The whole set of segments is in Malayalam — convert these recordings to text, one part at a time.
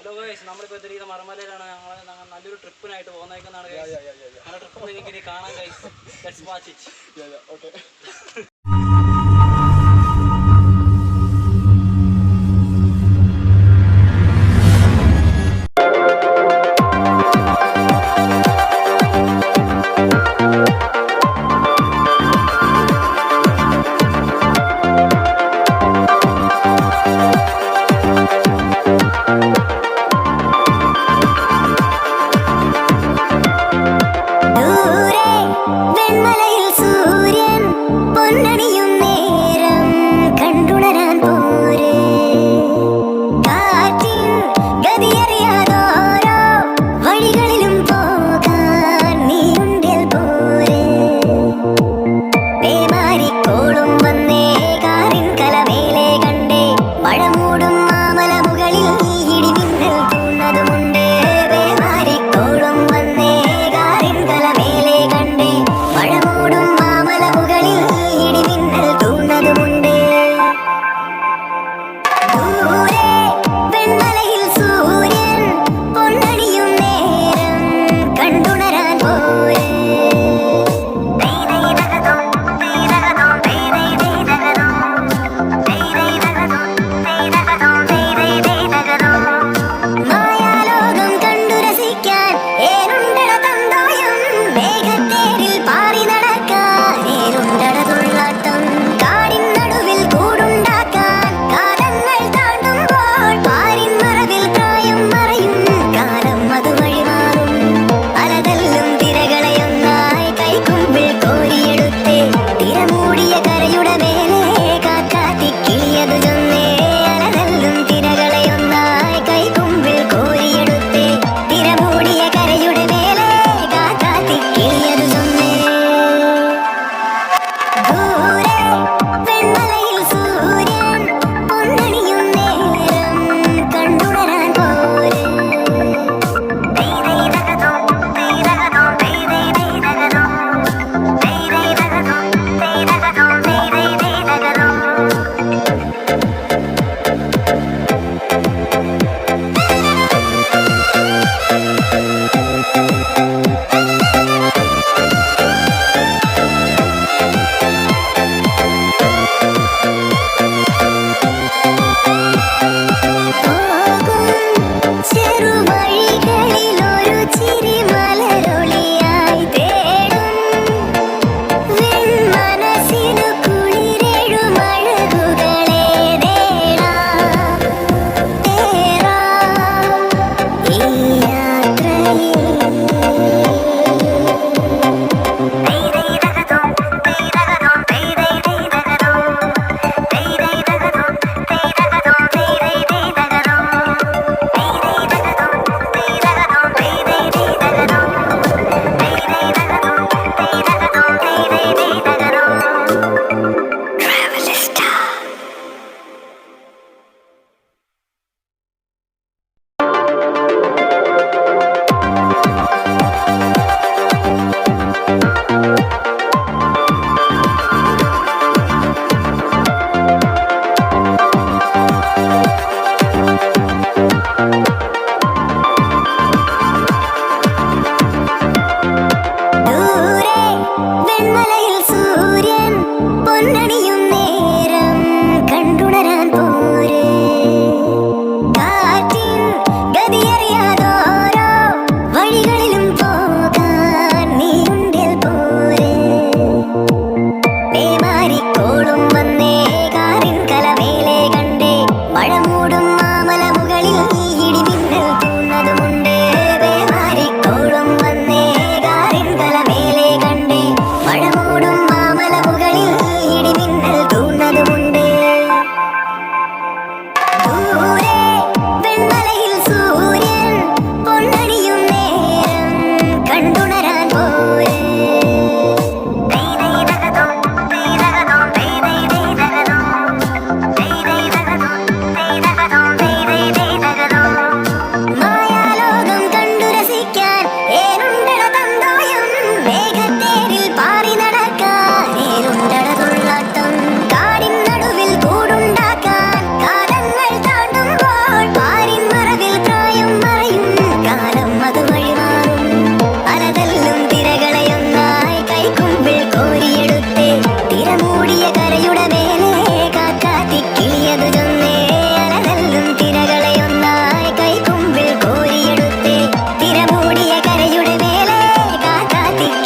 ഹലോ ഗൈസ് നമ്മളിപ്പോൾ എത്തിയിരിക്കുന്ന മറമലയിലാണ്. ഞങ്ങൾ ഞങ്ങൾ നല്ലൊരു ട്രിപ്പിനായിട്ട് പോകുന്നേക്കുന്നതാണ് ഗൈസ് അങ്ങനെ ട്രിപ്പ് നിങ്ങൾക്ക് ഇനി കാണാം guys let's watch it okay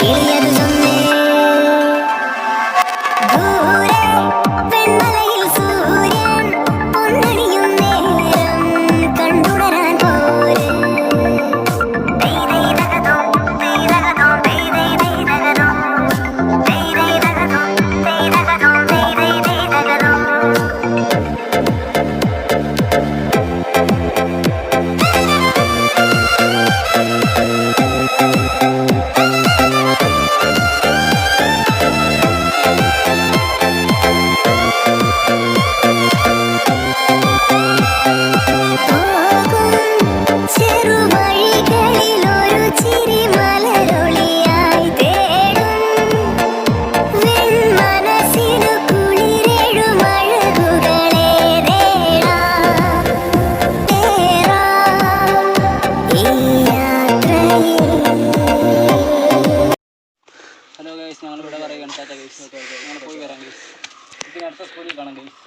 Give me the tata guys okay okay വരാം ഗൈസ് പിന്നെ അടുത്ത സ്കൂളിൽ കാണാം ഗൈസ്